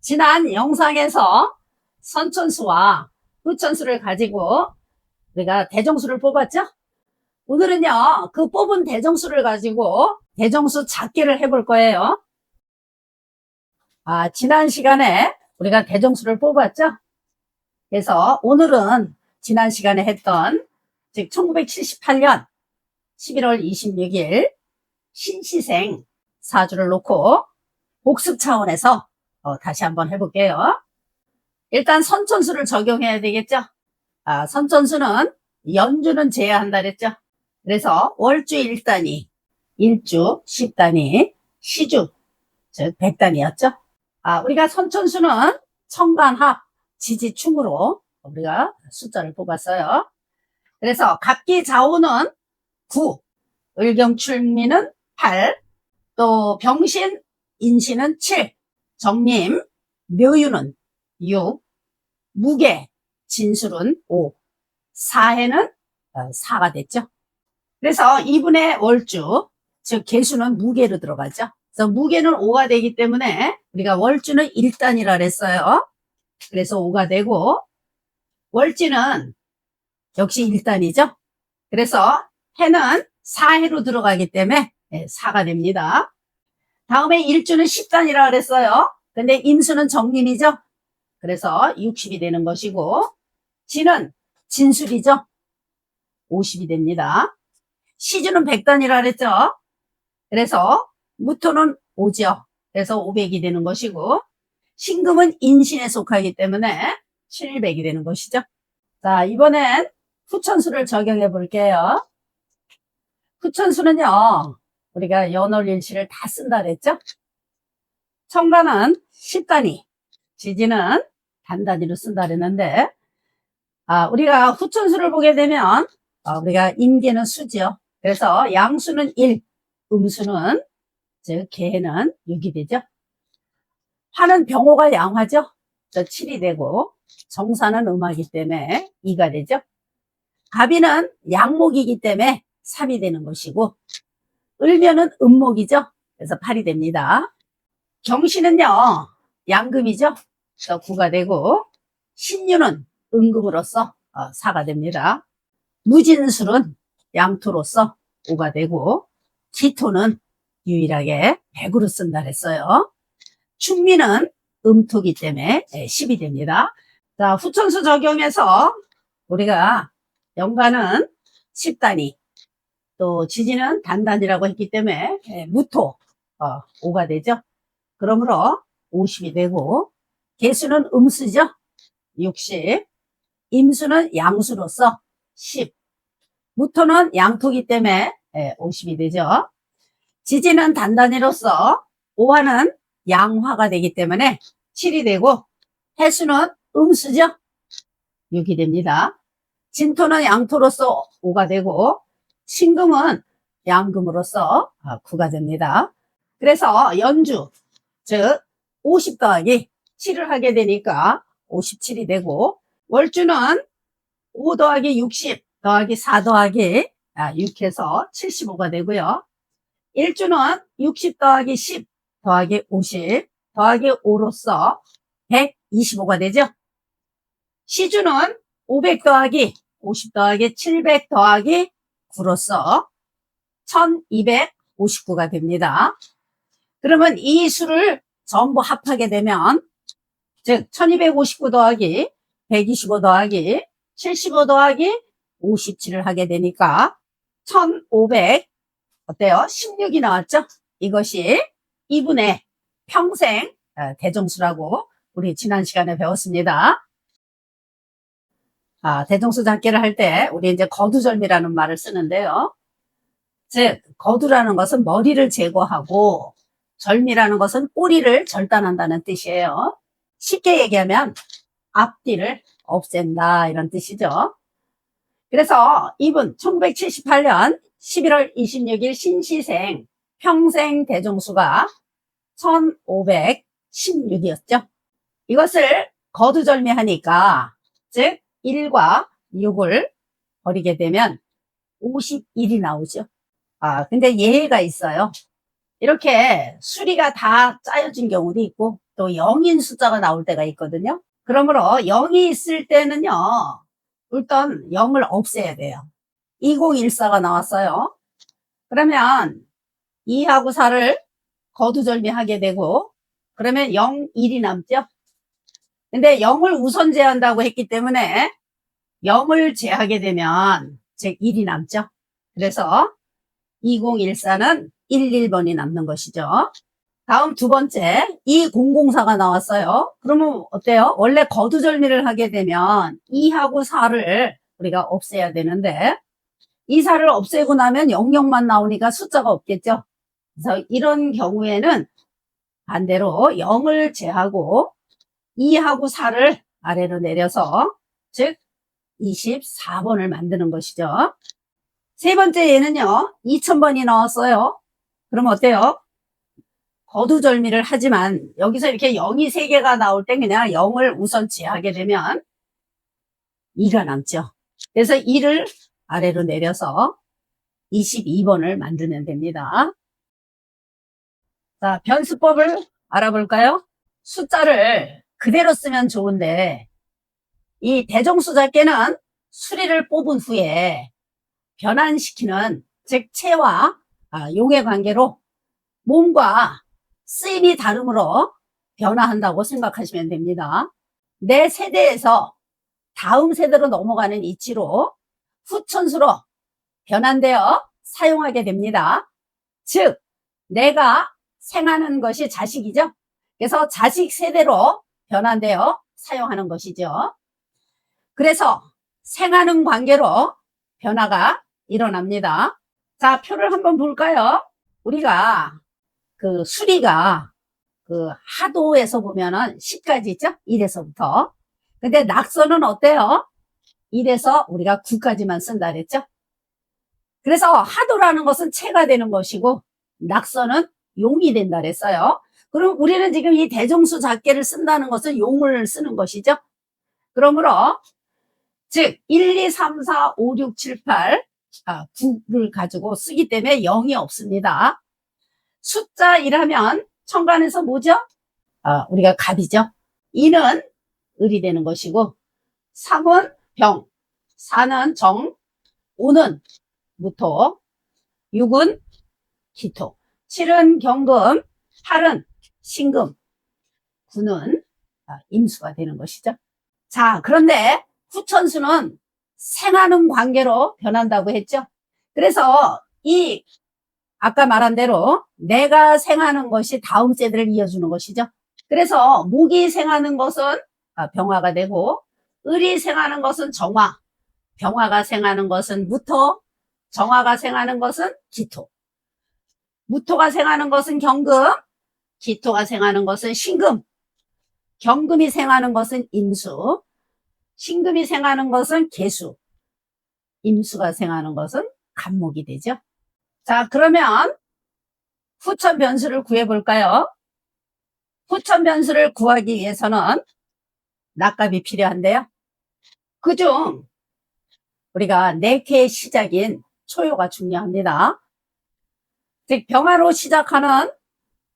지난 영상에서 선천수와 후천수를 가지고 우리가 대정수를 뽑았죠? 오늘은요, 그 뽑은 대정수를 가지고 대정수 찾기를 해볼 거예요. 아, 지난 시간에 우리가 대정수를 뽑았죠? 그래서 오늘은 지난 시간에 했던, 즉, 1978년 11월 26일 신시생 사주를 놓고 복습 차원에서 어, 다시 한번 해볼게요. 일단 선천수를 적용해야 되겠죠? 아, 선천수는 연주는 제외한다 그랬죠? 그래서 월주 1단위, 일주 10단위, 시주, 즉 100단위였죠? 아, 우리가 선천수는 청간합, 지지충으로 우리가 숫자를 뽑았어요. 그래서 갑기 좌우는 9, 을경출미는 8, 또 병신, 인신은 7, 정림, 묘유는 6, 무게, 진술은 5, 사해는 4가 됐죠. 그래서 이분의 월주, 즉 개수는 무게로 들어가죠. 그래서 무게는 5가 되기 때문에 우리가 월주는 1단이라 그랬어요. 그래서 5가 되고 월지는 역시 1단이죠. 그래서 해는 4해로 들어가기 때문에 4가 됩니다. 다음에 일주는 10단이라 그랬어요. 근데 임수는 정림이죠. 그래서 60이 되는 것이고 지는 진술이죠. 50이 됩니다. 시주는 100단이라 그랬죠. 그래서 무토는 5죠. 그래서 500이 되는 것이고 신금은 인신에 속하기 때문에 700이 되는 것이죠. 자, 이번엔 후천수를 적용해 볼게요. 후천수는요, 우리가 연월일치를 다 쓴다 그랬죠? 청간은 10단위, 지지는 단단위로 쓴다 그랬는데, 아, 우리가 후천수를 보게 되면, 아, 우리가 임계는 수죠. 그래서 양수는 1, 음수는, 즉, 개는 6이 되죠. 화는 병호가 양화죠. 저 7이 되고, 정사는 음하기 때문에 2가 되죠. 갑이는 양목이기 때문에 3이 되는 것이고, 을면은 음목이죠. 그래서 8이 됩니다. 경신은요, 양금이죠. 그래서 9가 되고, 신유는 은금으로서 4가 됩니다. 무진술은 양토로서 5가 되고, 기토는 유일하게 100으로 쓴다 그랬어요. 충미는 음토기 때문에 10이 됩니다. 자, 후천수 적용해서 우리가 연간은 10단위, 또 지지는 단단이라고 했기 때문에 예, 무토 어, 5가 되죠. 그러므로 50이 되고 개수는 음수죠. 60. 임수는 양수로서 10. 무토는 양토기 때문에 예, 50이 되죠. 지지는 단단히로서 5화는 양화가 되기 때문에 7이 되고 해수는 음수죠. 6이 됩니다. 진토는 양토로서 5가 되고 신금은 양금으로서 9가 됩니다. 그래서 연주, 즉, 50 더하기 7을 하게 되니까 57이 되고, 월주는 5 더하기 60 더하기 4 더하기 6해서 75가 되고요. 일주는 60 더하기 10 더하기 50 더하기 5로서 125가 되죠. 시주는 500 더하기 50 더하기 700 더하기 9로서 1259가 됩니다. 그러면 이 수를 전부 합하게 되면 즉 1259 더하기 125 더하기 75 더하기 57을 하게 되니까 1500 어때요? 16이 나왔죠? 이것이 이분의 평생 어, 대정수라고 우리 지난 시간에 배웠습니다. 아, 대정수 잡기를 할 때 우리 이제 거두절미라는 말을 쓰는데요. 즉 거두라는 것은 머리를 제거하고 절미라는 것은 꼬리를 절단한다는 뜻이에요. 쉽게 얘기하면 앞뒤를 없앤다 이런 뜻이죠. 그래서 이분 1978년 11월 26일 신시생 평생 대종수가 1516이었죠. 이것을 거두절미하니까 즉 1과 6을 버리게 되면 51이 나오죠. 아, 근데 예외가 있어요. 이렇게 수리가 다 짜여진 경우도 있고, 또 0인 숫자가 나올 때가 있거든요. 그러므로 0이 있을 때는요, 일단 0을 없애야 돼요. 2014가 나왔어요. 그러면 2하고 4를 거두절미하게 되고, 그러면 0, 1이 남죠? 근데 0을 우선 제한다고 했기 때문에 0을 제하게 되면 즉 1이 남죠. 그래서 2014는 11번이 남는 것이죠. 다음 두 번째 2004가 나왔어요. 그러면 어때요? 원래 거두절미를 하게 되면 2하고 4를 우리가 없애야 되는데 이 4를 없애고 나면 00만 나오니까 숫자가 없겠죠. 그래서 이런 경우에는 반대로 0을 제하고 2하고 4를 아래로 내려서 즉 24번을 만드는 것이죠. 세 번째 얘는요. 2000번이 나왔어요. 그럼 어때요? 거두절미를 하지만 여기서 이렇게 0이 3개가 나올 땐 그냥 0을 우선 제하게 되면 2가 남죠. 그래서 2를 아래로 내려서 22번을 만들면 됩니다. 자, 변수법을 알아볼까요? 숫자를 그대로 쓰면 좋은데 이 대종수작계는 수리를 뽑은 후에 변환시키는 즉 체와 아, 용의 관계로 몸과 쓰임이 다름으로 변화한다고 생각하시면 됩니다. 내 세대에서 다음 세대로 넘어가는 이치로 후천수로 변환되어 사용하게 됩니다. 즉 내가 생하는 것이 자식이죠. 그래서 자식 세대로 변환되어 사용하는 것이죠. 그래서 생하는 관계로 변화가 일어납니다. 자, 표를 한번 볼까요? 우리가 그 수리가 그 하도에서 보면은 10까지 있죠? 1에서부터. 근데 낙서는 어때요? 1에서 우리가 9까지만 쓴다 그랬죠? 그래서 하도라는 것은 체가 되는 것이고 낙서는 용이 된다 그랬어요. 그럼 우리는 지금 이 대종수 작계를 쓴다는 것은 용을 쓰는 것이죠. 그러므로 즉 1, 2, 3, 4, 5, 6, 7, 8 아, 9를 가지고 쓰기 때문에 0이 없습니다. 숫자 1하면 천간에서 뭐죠? 아, 우리가 갑이죠. 2는 을이 되는 것이고 3은 병, 4는 정, 5는 무토, 6은 기토, 7은 경금, 8은 신금, 9는 아, 임수가 되는 것이죠. 자, 그런데 후천수는 생하는 관계로 변한다고 했죠. 그래서 이 아까 말한 대로 내가 생하는 것이 다음 세대를 이어주는 것이죠. 그래서 목이 생하는 것은 아, 병화가 되고 을이 생하는 것은 정화, 병화가 생하는 것은 무토, 정화가 생하는 것은 기토, 무토가 생하는 것은 경금, 기토가 생하는 것은 신금, 경금이 생하는 것은 임수, 신금이 생하는 것은 개수, 임수가 생하는 것은 간목이 되죠. 자, 그러면 후천 변수를 구해 볼까요? 후천 변수를 구하기 위해서는 낙값이 필요한데요. 그중 우리가 네개의 시작인 초요가 중요합니다. 즉 병화로 시작하는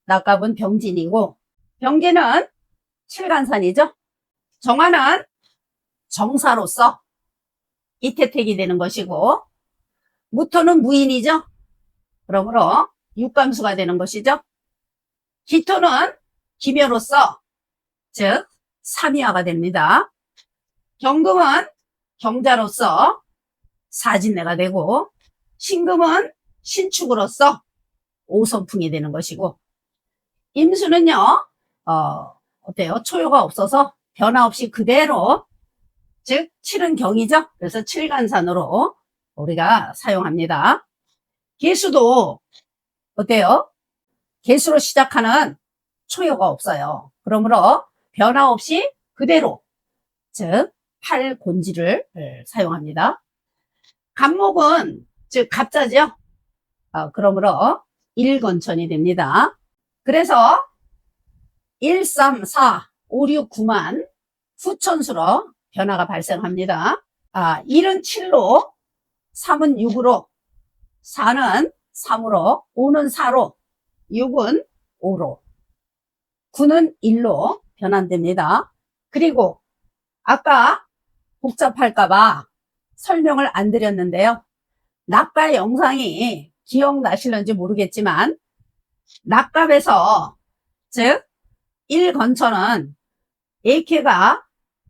낙값은 병진이고 병진은 칠간산이죠. 정화는 정사로서 이태택이 되는 것이고 무토는 무인이죠. 그러므로 육감수가 되는 것이죠. 기토는 기묘로서 즉 삼위화가 됩니다. 경금은 경자로서 사진내가 되고 신금은 신축으로서 오선풍이 되는 것이고 임수는요 어, 어때요? 초요가 없어서 변화 없이 그대로 즉 7은 경이죠. 그래서 칠간산으로 우리가 사용합니다. 개수도 어때요? 개수로 시작하는 초요가 없어요. 그러므로 변화 없이 그대로 즉 팔곤지를 사용합니다. 간목은 즉 갑자죠. 어, 그러므로 일건천이 됩니다. 그래서 1, 3, 4, 5, 6, 9만 후천수로 변화가 발생합니다. 아, 1은 7로, 3은 6으로, 4는 3으로, 5는 4로, 6은 5로, 9는 1로 변환됩니다. 그리고 아까 복잡할까봐 설명을 안 드렸는데요. 낙가 영상이 기억나실런지 모르겠지만 낙갑에서 즉 1건천은 AK가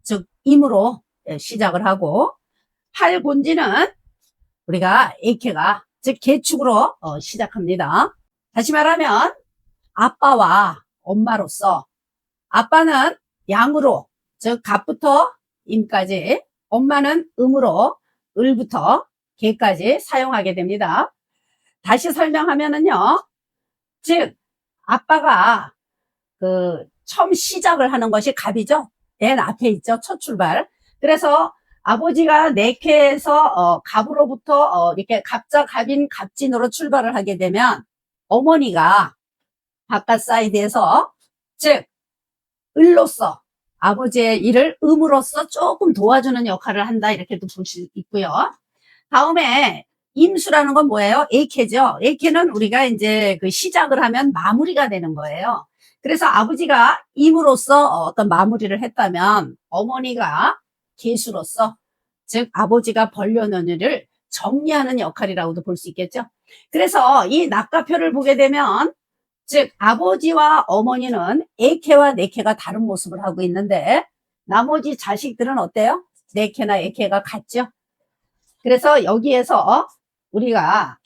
즉 임으로 예, 시작을 하고 8곤지는 우리가 AK가 즉 개축으로 어, 시작합니다. 다시 말하면 아빠와 엄마로서 아빠는 양으로 즉 갑부터 임까지 엄마는 음으로 을부터 개까지 사용하게 됩니다. 다시 설명하면은요. 즉 아빠가 그 처음 시작을 하는 것이 갑이죠. 맨 앞에 있죠. 첫 출발. 그래서 아버지가 내캐에서 어, 갑으로부터 어, 이렇게 갑자 갑인 갑진으로 출발을 하게 되면 어머니가 바깥 사이드에서 즉 을로서 아버지의 일을 음으로써 조금 도와주는 역할을 한다 이렇게도 볼 수 있고요. 다음에 임수라는 건 뭐예요? A캐죠. A캐는 우리가 이제 그 시작을 하면 마무리가 되는 거예요. 그래서 아버지가 임으로써 어떤 마무리를 했다면 어머니가 개수로서 즉 아버지가 벌려놓은 일을 정리하는 역할이라고도 볼 수 있겠죠. 그래서 이 낙가표를 보게 되면 즉 아버지와 어머니는 A캐와 네캐가 다른 모습을 하고 있는데 나머지 자식들은 어때요? 네캐나 A캐가 같죠. 그래서 여기에서 우리가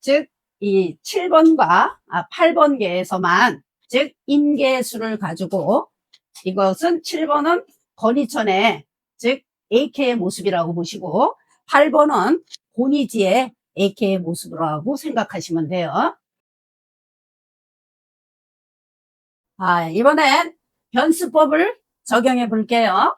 즉 이 7번과 8번 계에서만 즉 임계수를 가지고 이것은 7번은 건이천의 즉 AK의 모습이라고 보시고 8번은 고니지의 AK의 모습이라고 생각하시면 돼요. 아, 이번엔 변수법을 적용해 볼게요.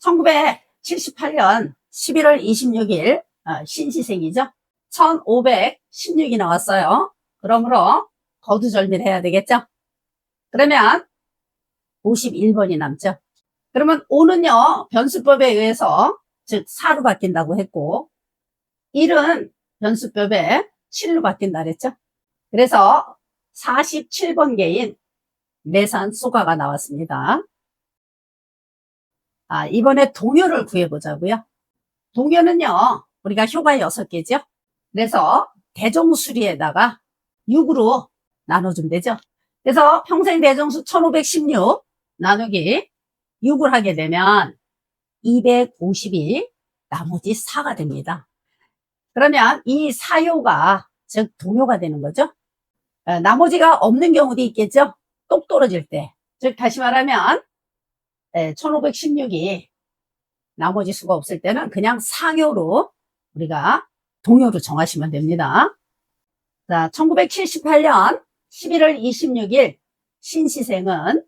1978년 11월 26일 아, 신시생이죠. 1516이 나왔어요. 그러므로 거두절미를 해야 되겠죠. 그러면 51번이 남죠. 그러면 5는요, 변수법에 의해서, 즉, 4로 바뀐다고 했고, 1은 변수법에 7로 바뀐다 그랬죠. 그래서 47번 개인 내산 수가가 나왔습니다. 아, 이번에 동요를 구해보자고요. 동요는요, 우리가 효가 6개죠. 그래서 대종수리에다가 6으로 나눠주면 되죠. 그래서 평생 대정수 1516 나누기 6을 하게 되면 252 나머지 4가 됩니다. 그러면 이 사요가 즉 동요가 되는 거죠. 어, 나머지가 없는 경우도 있겠죠. 똑 떨어질 때. 즉 다시 말하면 1516이 나머지 수가 없을 때는 그냥 상요로 우리가 동요로 정하시면 됩니다. 자, 1978년 11월 26일 신시생은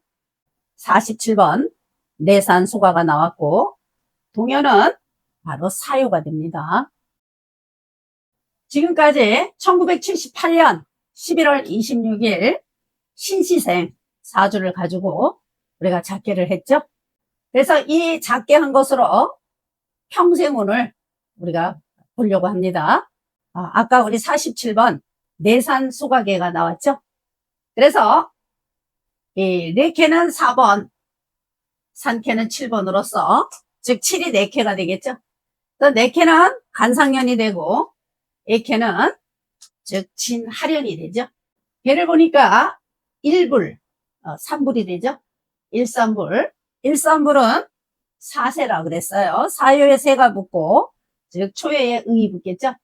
47번 내산 소가가 나왔고 동요는 바로 사요가 됩니다. 지금까지 1978년 11월 26일 신시생 사주를 가지고 우리가 작계를 했죠. 그래서 이 작계 한 것으로 평생운을 우리가 보려고 합니다. 아, 까 우리 47번 내산 소가계가 나왔죠. 그래서 이 네캐는 4번, 산캐는 7번으로서 즉 7이 4캐가 되겠죠. 또 4캐는 간상년이 되고 1캐는 즉 진하련이 되죠. 배를 보니까 1불, 어, 3불이 되죠. 1삼불. 1삼불은 4세라 그랬어요. 사요에 세가 붙고 즉 초여에 응이 붙겠죠.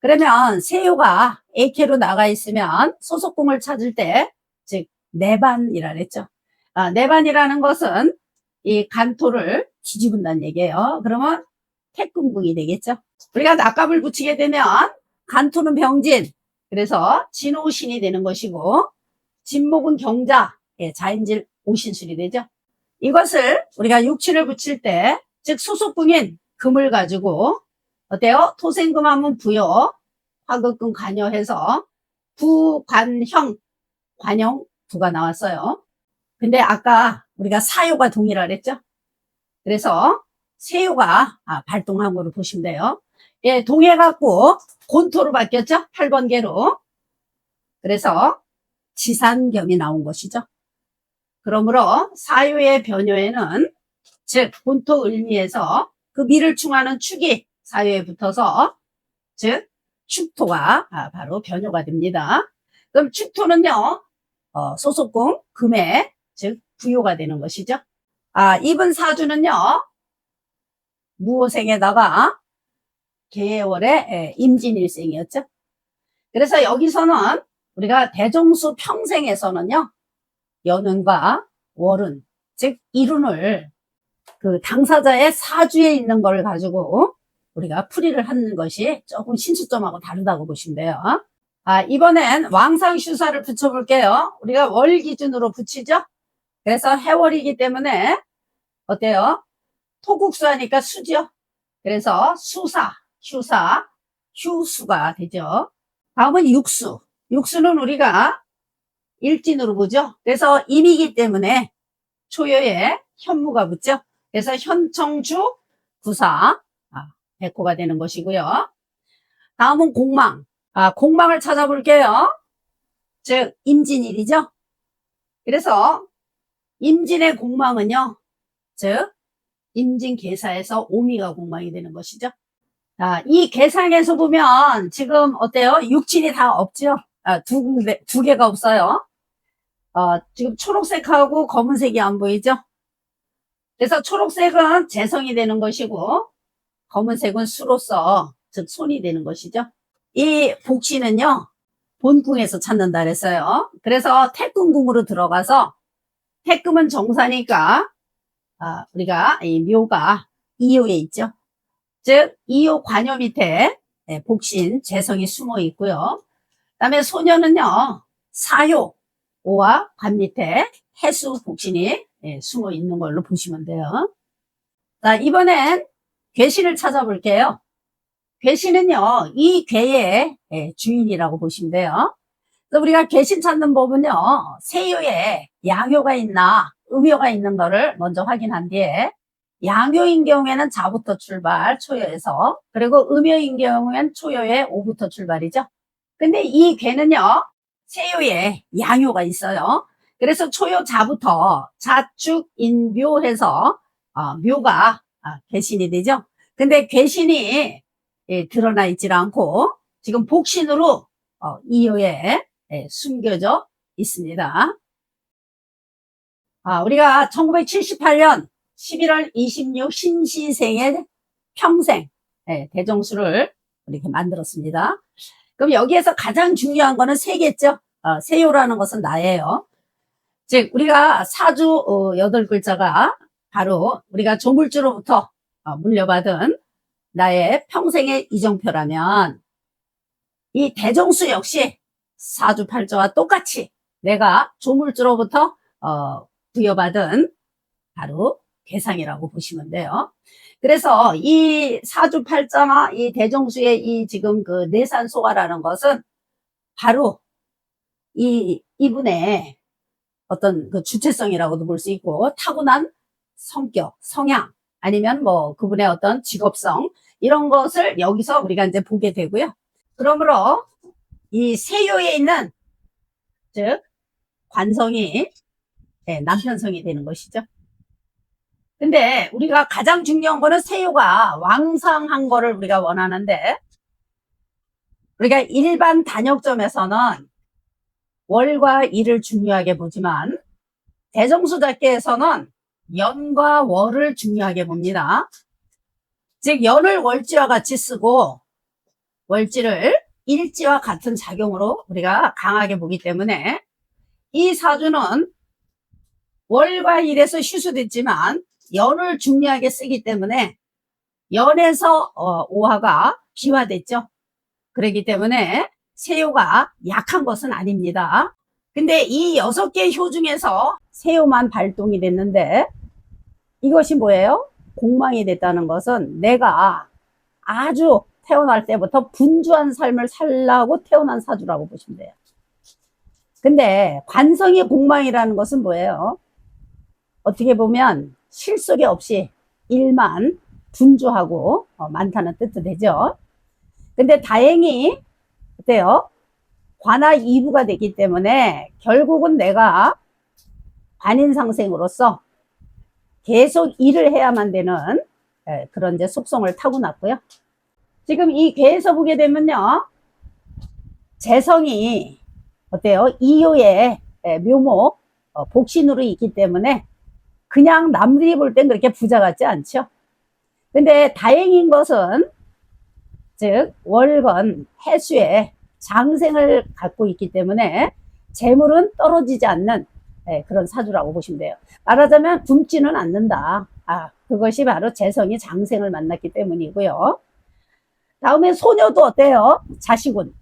그러면 세요가 A캐로 나가 있으면 소속궁을 찾을 때, 즉, 내반이라 그랬죠. 아, 내반이라는 것은 이 간토를 뒤집은다는 얘기예요. 그러면 태금궁이 되겠죠. 우리가 낙갑을 붙이게 되면 간토는 병진, 그래서 진오신이 되는 것이고, 진목은 경자, 예, 자인질 오신술이 되죠. 이것을 우리가 육치를 붙일 때, 즉 소속궁인 금을 가지고 어때요? 토생금 하면 부여, 화극금 관여해서 부관형, 관형 부가 나왔어요. 근데 아까 우리가 사요가 동일하 그랬죠? 그래서 세요가 아, 발동한 거로 보시면 돼요. 예, 동해갖고 곤토로 바뀌었죠? 8번 개로. 그래서 지산경이 나온 것이죠. 그러므로 사유의 변효에는 즉 본토 을미에서 그 미를 충하는 축이 사유에 붙어서 즉 축토가 아, 바로 변효가 됩니다. 그럼 축토는요 어, 소속공 금에 즉 부요가 되는 것이죠. 아 이번 사주는요 무호생에다가 개월의 예, 임진일생이었죠. 그래서 여기서는 우리가 대종수 평생에서는요 연운과 월운 즉 일운을 그 당사자의 사주에 있는 걸 가지고 우리가 풀이를 하는 것이 조금 신수점하고 다르다고 보시면 돼요. 아, 이번엔 왕상 슈사를 붙여볼게요. 우리가 월 기준으로 붙이죠? 그래서 해월이기 때문에 어때요? 토국수 하니까 수죠? 그래서 수사, 휴사, 휴수가 되죠. 다음은 육수. 육수는 우리가 일진으로 보죠? 그래서 임이기 때문에 초여에 현무가 붙죠? 그래서 현청주 구사 아, 백호가 되는 것이고요. 다음은 공망. 아, 공망을 찾아볼게요. 즉 임진일이죠. 그래서 임진의 공망은요. 즉 임진 계사에서 오미가 공망이 되는 것이죠. 자, 이 계상에서 보면 지금 어때요? 육진이 다 없죠? 아, 두, 두 개가 없어요. 어, 지금 초록색하고 검은색이 안 보이죠? 그래서 초록색은 재성이 되는 것이고 검은색은 수로서 즉 손이 되는 것이죠. 이 복시는요 본궁에서 찾는다 그랬어요. 그래서 태금궁으로 들어가서 태금은 정사니까 아, 우리가 이 묘가 이호에 있죠. 즉 이호 관여 밑에 예, 복신 재성이 숨어 있고요. 그다음에 소녀는요 사효 오와 관 밑에 해수 복신이 예, 숨어 있는 걸로 보시면 돼요. 자, 이번엔 괴신을 찾아볼게요. 괴신은요, 이 괴의 예, 주인이라고 보시면 돼요. 그래서 우리가 괴신 찾는 법은요, 세요에 양효가 있나, 음효가 있는 거를 먼저 확인한 뒤에, 양효인 경우에는 자부터 출발, 초여에서, 그리고 음효인 경우에는 초여에 오부터 출발이죠. 근데 이 괴는요, 세요에 양효가 있어요. 그래서 초요자부터 자축 인묘해서 어, 묘가 아, 괴신이 되죠. 근데 괴신이 예, 드러나 있질 않고 지금 복신으로 어, 이효에 예, 숨겨져 있습니다. 아, 우리가 1978년 11월 26 신시생의 평생 예, 대정수를 이렇게 만들었습니다. 그럼 여기에서 가장 중요한 거는 세겠죠. 어, 세요라는 것은 나예요. 즉 우리가 사주 어, 여덟 글자가 바로 우리가 조물주로부터 어, 물려받은 나의 평생의 이정표라면 이 대정수 역시 사주 팔자와 똑같이 내가 조물주로부터 어, 부여받은 바로 괴상이라고 보시면 돼요. 그래서 이 사주 팔자나 이 대정수의 이 지금 그 내산소화라는 것은 바로 이 이분의 어떤 그 주체성이라고도 볼 수 있고 타고난 성격, 성향 아니면 뭐 그분의 어떤 직업성 이런 것을 여기서 우리가 이제 보게 되고요. 그러므로 이 세요에 있는 즉 관성이 네, 남편성이 되는 것이죠. 근데 우리가 가장 중요한 거는 세요가 왕성한 거를 우리가 원하는데 우리가 일반 단역점에서는 월과 일을 중요하게 보지만 대정수답게에서는 연과 월을 중요하게 봅니다. 즉 연을 월지와 같이 쓰고 월지를 일지와 같은 작용으로 우리가 강하게 보기 때문에 이 사주는 월과 일에서 휴수됐지만 연을 중요하게 쓰기 때문에 연에서 어, 오화가 비화됐죠. 그렇기 때문에 세요가 약한 것은 아닙니다. 근데 이 여섯 개 효 중에서 세요만 발동이 됐는데 이것이 뭐예요? 공망이 됐다는 것은 내가 아주 태어날 때부터 분주한 삶을 살라고 태어난 사주라고 보시면 돼요. 근데 관성이 공망이라는 것은 뭐예요? 어떻게 보면 실속이 없이 일만 분주하고 어, 많다는 뜻도 되죠. 근데 다행히 어때요? 관아 2부가 됐기 때문에 결국은 내가 관인상생으로서 계속 일을 해야만 되는 예, 그런 이제 속성을 타고났고요. 지금 이 괴에서 보게 되면요. 재성이 어때요? 이요의 예, 묘목 어, 복신으로 있기 때문에 그냥 남들이 볼 땐 그렇게 부자 같지 않죠. 근데 다행인 것은 즉 월건 해수에 장생을 갖고 있기 때문에 재물은 떨어지지 않는 예, 그런 사주라고 보시면 돼요. 말하자면 굶지는 않는다. 아, 그것이 바로 재성이 장생을 만났기 때문이고요. 다음에 소녀도 어때요? 자식운.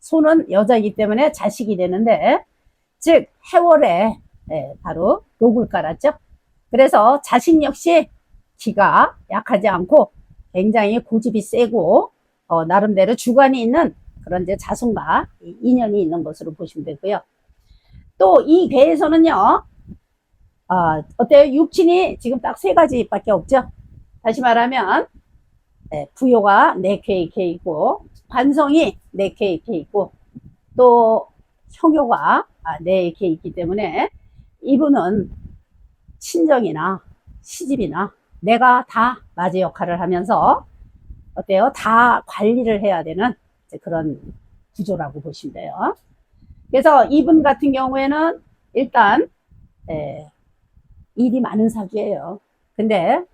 소는 여자이기 때문에 자식이 되는데, 즉, 해월에 예, 바로 녹을 깔았죠. 그래서 자식 역시 기가 약하지 않고 굉장히 고집이 세고, 어, 나름대로 주관이 있는 그런 이제 자손과 인연이 있는 것으로 보시면 되고요. 또 이 괴에서는요, 아, 어때요? 육친이 지금 딱 세 가지밖에 없죠? 다시 말하면, 예, 부요가 네 개, 개 있고, 네 개, 개 있고, 또 형효가 아, 네개 있기 때문에 이분은 친정이나 시집이나 내가 다 맞이 역할을 하면서 어때요? 다 관리를 해야 되는 그런 구조라고 보시면 돼요. 그래서 이분 같은 경우에는 일단 예, 일이 많은 사주예요. 근데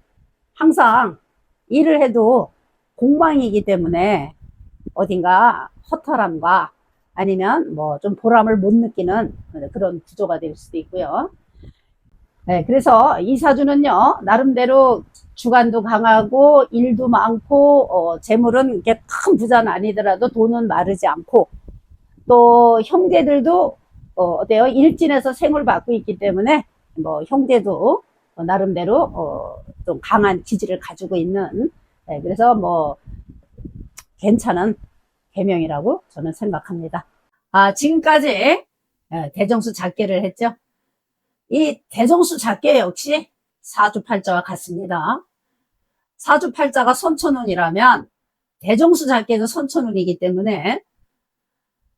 항상 일을 해도 공방이기 때문에 어딘가 허탈함과 아니면 뭐 좀 보람을 못 느끼는 그런 구조가 될 수도 있고요. 네, 그래서 이 사주는요, 나름대로 주관도 강하고, 일도 많고, 어, 재물은 이렇게 큰 부자는 아니더라도 돈은 마르지 않고, 또 형제들도, 어, 어때요? 일진에서 생을 받고 있기 때문에, 뭐, 형제도 어, 나름대로, 어, 좀 강한 기질을 가지고 있는, 네, 그래서 뭐, 괜찮은 개명이라고 저는 생각합니다. 아, 지금까지 예, 대정수 작계를 했죠. 이 대정수 작계 역시 사주팔자와 같습니다. 사주팔자가 선천운이라면 대정수 작계도 선천운이기 때문에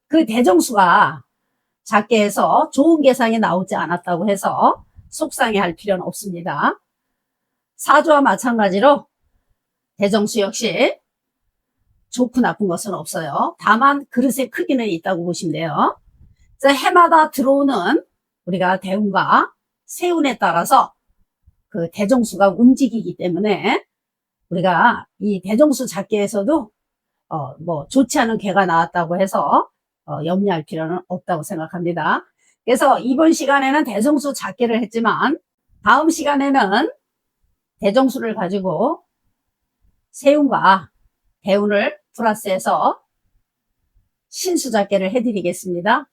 그 대정수가 작계에서 좋은 계상이 나오지 않았다고 해서 속상해 할 필요는 없습니다. 사주와 마찬가지로 대정수 역시 좋고 나쁜 것은 없어요. 다만 그릇의 크기는 있다고 보시면 돼요. 해마다 들어오는 우리가 대운과 세운에 따라서 그 대정수가 움직이기 때문에 우리가 이 대정수 작계에서도 어 뭐 좋지 않은 개가 나왔다고 해서 어 염려할 필요는 없다고 생각합니다. 그래서 이번 시간에는 대정수 작계를 했지만 다음 시간에는 대정수를 가지고 세운과 대운을 플러스해서 신수작계를 해드리겠습니다.